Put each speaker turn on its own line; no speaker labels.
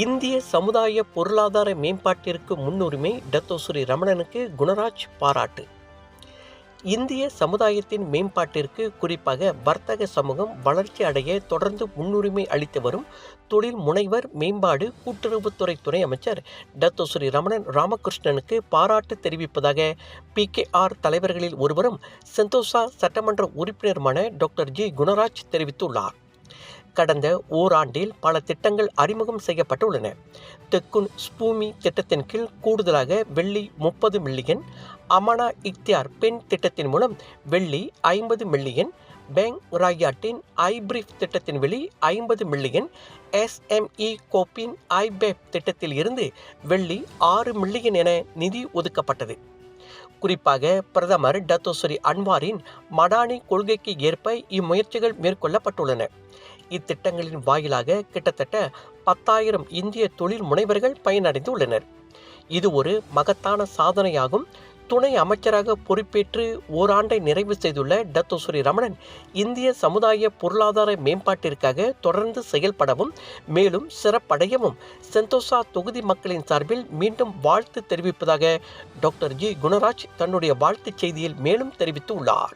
இந்திய சமுதாய பொருளாதார மேம்பாட்டிற்கு முன்னுரிமை டத்தோசுரி ரமணனுக்கு குணராஜ் பாராட்டு. இந்திய சமுதாயத்தின் மேம்பாட்டிற்கு குறிப்பாக வர்த்தக சமூகம் வளர்ச்சி அடைய தொடர்ந்து முன்னுரிமை அளித்து வரும் தொழில் முனைவர் மேம்பாடு கூட்டுறவுத்துறை துறை அமைச்சர் டத்தோசுரி ரமணன் ராமகிருஷ்ணனுக்கு பாராட்டு தெரிவிப்பதாக பிகேஆர் தலைவர்களில் ஒருவரும் செந்தோசா சட்டமன்ற உறுப்பினருமான டாக்டர் ஜி குணராஜ் தெரிவித்துள்ளார். கடந்த ஓராண்டில் பல திட்டங்கள் அறிமுகம் செய்யப்பட்டுள்ளன. தெக்குன் ஸ்பூமி திட்டத்தின் கீழ் கூடுதலாக வெள்ளி முப்பது மில்லியன் அமனா இக்தியார் பெண் திட்டத்தின் மூலம் வெள்ளி ஐம்பது மில்லியன் பேங் ராயாட்டின் ஐப்ரிஃப் திட்டத்தின் வெளி ஐம்பது மில்லியன் எஸ்எம்இ கோப்பின் ஐபேப் திட்டத்தில் இருந்து வெள்ளி ஆறு மில்லியன் என நிதி ஒதுக்கப்பட்டது. குறிப்பாக பிரதமர் டத்தோசரி அன்வாரின் மடானி கொள்கைக்கு ஏற்ப இம்முயற்சிகள் மேற்கொள்ளப்பட்டுள்ளன. இத்திட்டங்களின் வாயிலாக கிட்டத்தட்ட பத்தாயிரம் இந்திய தொழில் முனைவர்கள் பயனடைந்துள்ளனர். இது ஒரு மகத்தான சாதனையாகும். துணை அமைச்சராக பொறுப்பேற்று ஓராண்டை நிறைவு செய்துள்ள டத்தோசுரி ரமணன் இந்திய சமுதாய பொருளாதார மேம்பாட்டிற்காக தொடர்ந்து செயல்படவும் மேலும் சிறப்படையவும் செந்தோசா தொகுதி மக்களின் சார்பில் மீண்டும் வாழ்த்து தெரிவிப்பதாக டாக்டர் ஜி. குணராஜ் தன்னுடைய வாழ்த்துச் செய்தியில் மேலும் தெரிவித்துள்ளார்.